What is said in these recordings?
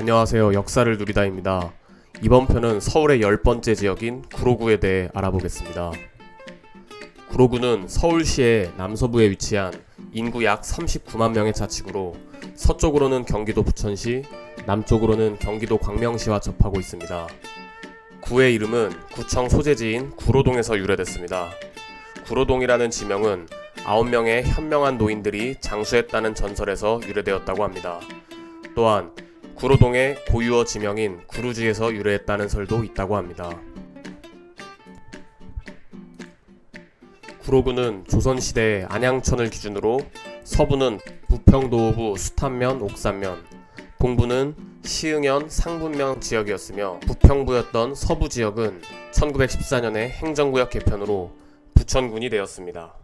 안녕하세요. 역사를 누리다입니다. 이번 편은 서울의 열 번째 지역인 구로구에 대해 알아보겠습니다. 구로구는 서울시의 남서부에 위치한 인구 약 39만 명의 자치구로 서쪽으로는 경기도 부천시, 남쪽으로는 경기도 광명시와 접하고 있습니다. 구의 이름은 구청 소재지인 구로동에서 유래됐습니다. 구로동이라는 지명은 9명의 현명한 노인들이 장수했다는 전설에서 유래되었다고 합니다. 또한 구로동의 고유어 지명인 구루지에서 유래했다는 설도 있다고 합니다. 구로구는 조선시대 안양천을 기준으로 서부는 부평도호부 수탄면, 옥산면, 동부는 시흥현, 상분면 지역이었으며 부평부였던 서부 지역은 1914년에 행정구역 개편으로 부천군이 되었습니다.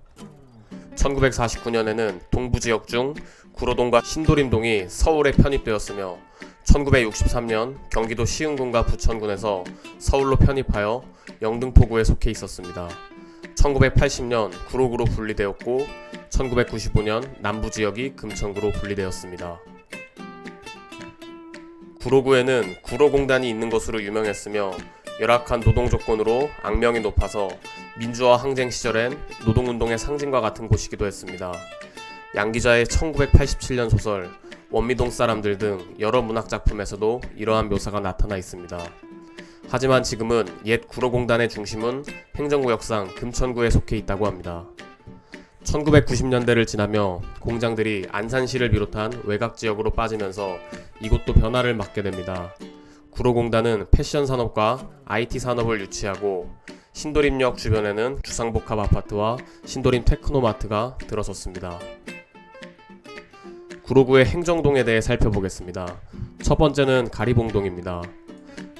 1949년에는 동부 지역 중 구로동과 신도림동이 서울에 편입되었으며 1963년 경기도 시흥군과 부천군에서 서울로 편입하여 영등포구에 속해 있었습니다. 1980년 구로구로 분리되었고 1995년 남부 지역이 금천구로 분리되었습니다. 구로구에는 구로공단이 있는 것으로 유명했으며 열악한 노동 조건으로 악명이 높아서 민주화 항쟁 시절엔 노동운동의 상징과 같은 곳이기도 했습니다. 양 기자의 1987년 소설 원미동 사람들 등 여러 문학 작품에서도 이러한 묘사가 나타나 있습니다. 하지만 지금은 옛 구로공단의 중심은 행정구역상 금천구에 속해 있다고 합니다. 1990년대를 지나며 공장들이 안산시를 비롯한 외곽 지역으로 빠지면서 이곳도 변화를 맞게 됩니다. 구로공단은 패션 산업과 IT 산업을 유치하고 신도림역 주변에는 주상복합 아파트와 신도림 테크노마트가 들어섰습니다. 구로구의 행정동에 대해 살펴보겠습니다. 첫 번째는 가리봉동입니다.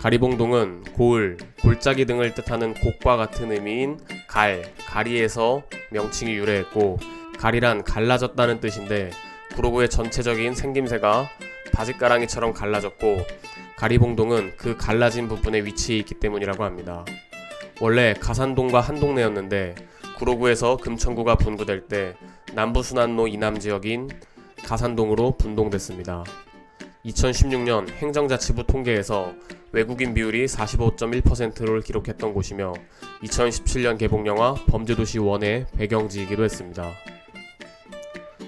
가리봉동은 고을, 골짜기 등을 뜻하는 곡과 같은 의미인 갈, 가리에서 명칭이 유래했고 가리란 갈라졌다는 뜻인데 구로구의 전체적인 생김새가 바짓가랑이처럼 갈라졌고 가리봉동은 그 갈라진 부분에 위치해 있기 때문이라고 합니다. 원래 가산동과 한 동네였는데 구로구에서 금천구가 분구될 때 남부순환로 이남 지역인 가산동으로 분동됐습니다. 2016년 행정자치부 통계에서 외국인 비율이 45.1%를 기록했던 곳이며 2017년 개봉 영화 범죄도시 1의 배경지이기도 했습니다.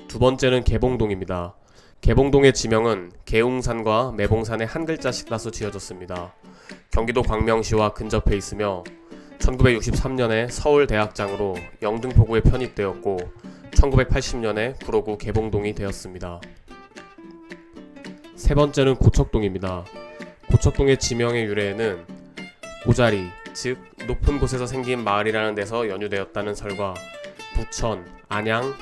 두 번째는 개봉동입니다. 개봉동의 지명은 개웅산과 매봉산에 한 글자씩 따서 지어졌습니다. 경기도 광명시와 근접해 있으며 1963년에 서울대학장으로 영등포구에 편입되었고 1980년에 구로구 개봉동이 되었습니다. 세 번째는 고척동입니다. 고척동의 지명의 유래에는 고자리, 즉 높은 곳에서 생긴 마을이라는 데서 연유되었다는 설과 부천, 안양,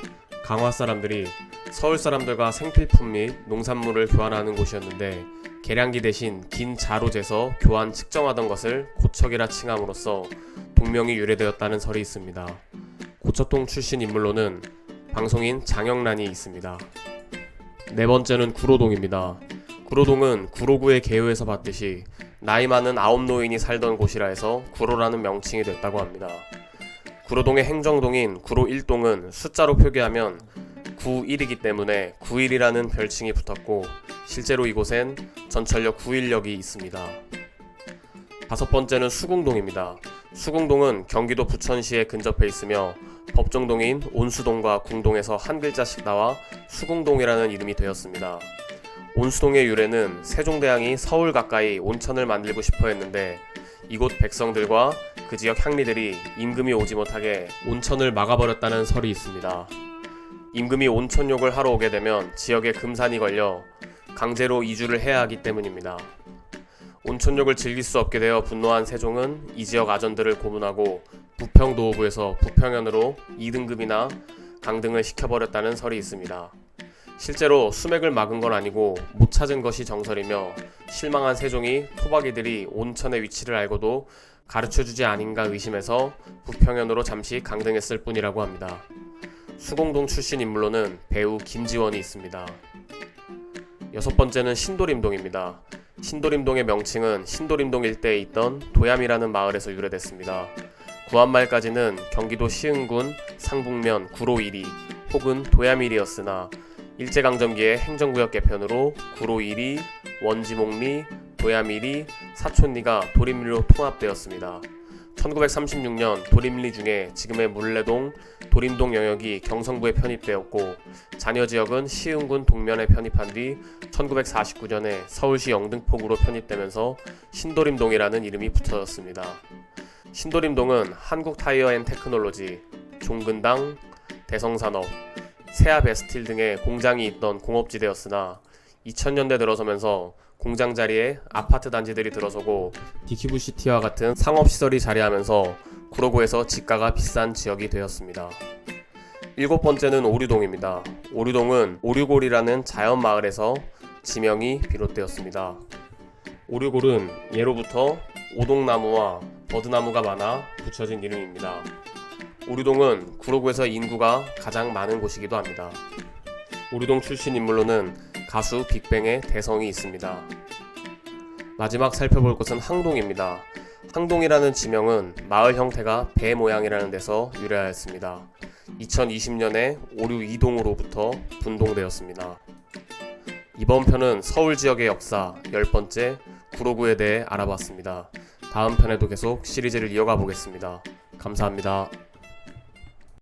강화 사람들이 서울 사람들과 생필품 및 농산물을 교환하는 곳이었는데 계량기 대신 긴 자로 재서 교환 측정하던 것을 고척이라 칭함으로써 동명이 유래되었다는 설이 있습니다. 고척동 출신 인물로는 방송인 장영란이 있습니다. 네 번째는 구로동입니다. 구로동은 구로구의 개요에서 봤듯이 나이 많은 아홉 노인이 살던 곳이라 해서 구로라는 명칭이 됐다고 합니다. 구로동의 행정동인 구로 1동은 숫자로 표기하면 9일이기 때문에 9일이라는 별칭이 붙었고 실제로 이곳엔 전철역 9일역이 있습니다. 다섯 번째는 수궁동입니다. 수궁동은 경기도 부천시에 근접해 있으며 법정동인 온수동과 궁동에서 한 글자씩 나와 수궁동이라는 이름이 되었습니다. 온수동의 유래는 세종대왕이 서울 가까이 온천을 만들고 싶어 했는데 이곳 백성들과 그 지역 향리들이 임금이 오지 못하게 온천을 막아버렸다는 설이 있습니다. 임금이 온천욕을 하러 오게 되면 지역에 금산이 걸려 강제로 이주를 해야 하기 때문입니다. 온천욕을 즐길 수 없게 되어 분노한 세종은 이 지역 아전들을 고문하고 부평도호부에서 부평현으로 2등급이나 강등을 시켜버렸다는 설이 있습니다. 실제로 수맥을 막은 건 아니고 못 찾은 것이 정설이며 실망한 세종이 토박이들이 온천의 위치를 알고도 가르쳐주지 아닌가 의심해서 부평현으로 잠시 강등했을 뿐이라고 합니다. 수공동 출신 인물로는 배우 김지원이 있습니다. 여섯 번째는 신도림동입니다. 신도림동의 명칭은 신도림동 일대에 있던 도ям이라는 마을에서 유래됐습니다. 구한말까지는 경기도 시흥군 상북면 구로 1리 혹은 도야밀이었으나 일제강점기의 행정구역 개편으로 구로 1리, 원지목리, 도야미리, 사촌리가 도림리로 통합되었습니다. 1936년 도림리 중에 지금의 물레동, 도림동 영역이 경성부에 편입되었고 잔여 지역은 시흥군 동면에 편입한 뒤 1949년에 서울시 영등포구로 편입되면서 신도림동이라는 이름이 붙어졌습니다. 신도림동은 한국타이어앤테크놀로지, 종근당, 대성산업, 세아베스틸 등의 공장이 있던 공업지대였으나 2000년대 들어서면서 공장 자리에 아파트 단지들이 들어서고 디키브시티와 같은 상업시설이 자리하면서 구로구에서 집가가 비싼 지역이 되었습니다. 일곱 번째는 오류동입니다. 오류동은 오류골이라는 자연 마을에서 지명이 비롯되었습니다. 오류골은 예로부터 오동나무와 버드나무가 많아 붙여진 이름입니다. 오류동은 구로구에서 인구가 가장 많은 곳이기도 합니다. 오류동 출신 인물로는 가수 빅뱅의 대성이 있습니다. 마지막 살펴볼 곳은 항동입니다. 항동이라는 지명은 마을 형태가 배 모양이라는 데서 유래하였습니다. 2020년에 오류 2동으로부터 분동되었습니다. 이번 편은 서울 지역의 역사 10번째 구로구에 대해 알아봤습니다. 다음 편에도 계속 시리즈를 이어가 보겠습니다. 감사합니다.